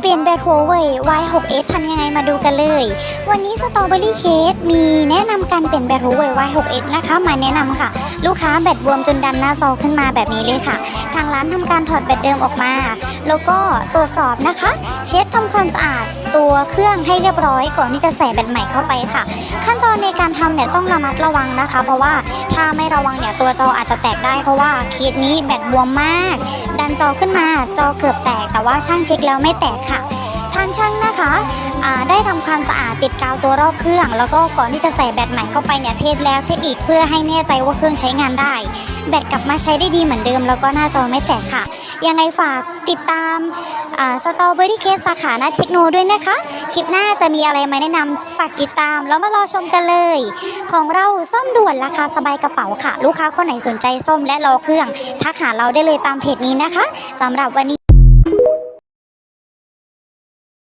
เปลี่ยนแบตหัวเว่ย Y6s ทำยังไงมาดูกันเลย วันนี้สตรอเบอรี่เคสมีแนะนำการเปลี่ยนแบตหัวเว่ย Y6s นะคะ มาแนะนำค่ะ ลูกค้าแบตบวมจนดันหน้าจอขึ้นมาแบบนี้เลยค่ะ ทางร้านทำการถอดแบตเดิมออกมา แล้วก็ตรวจสอบนะคะ เช็ดทำความสะอาดตัวเครื่องให้เรียบร้อยก่อนที่จะใส่แบตใหม่เข้าไปค่ะ ขั้นตอนในการทำเนี่ยต้องระมัดระวังนะคะ เพราะว่าถ้าไม่ระวังเนี่ยตัวจออาจจะแตกได้เพราะว่าเคสนี้แบตบวมมาก นจอขึ้นมา จอเกือบแตกแต่ว่าช่างเช็คแล้วไม่แตกค่ะ ทางช่างนะคะได้ทำความสะอาดติดกาวตัวรอบเครื่อง แล้วก็ก่อนที่จะใส่แบตใหม่เข้าไปเนี่ยเทสแล้วเทสอีกเพื่อให้แน่ใจว่าเครื่องใช้งานได้ แบตกลับมาใช้ได้ดีเหมือนเดิม แล้วก็หน้าจอไม่แตกค่ะ ยังไงฝากติดตามสตอเบอรี่เคสสาขาหน้าเทคโนด้วยนะคะ คลิปหน้าจะมีอะไรมาแนะนำฝากติดตาม แล้วมารอชมกันเลย ของเราซ่อมด่วนราคาสบายกระเป๋าค่ะ ลูกค้าคนไหนสนใจซ่อมและรอเครื่อง ทักหาเราได้เลยตามเพจนี้นะคะสำหรับวันนี้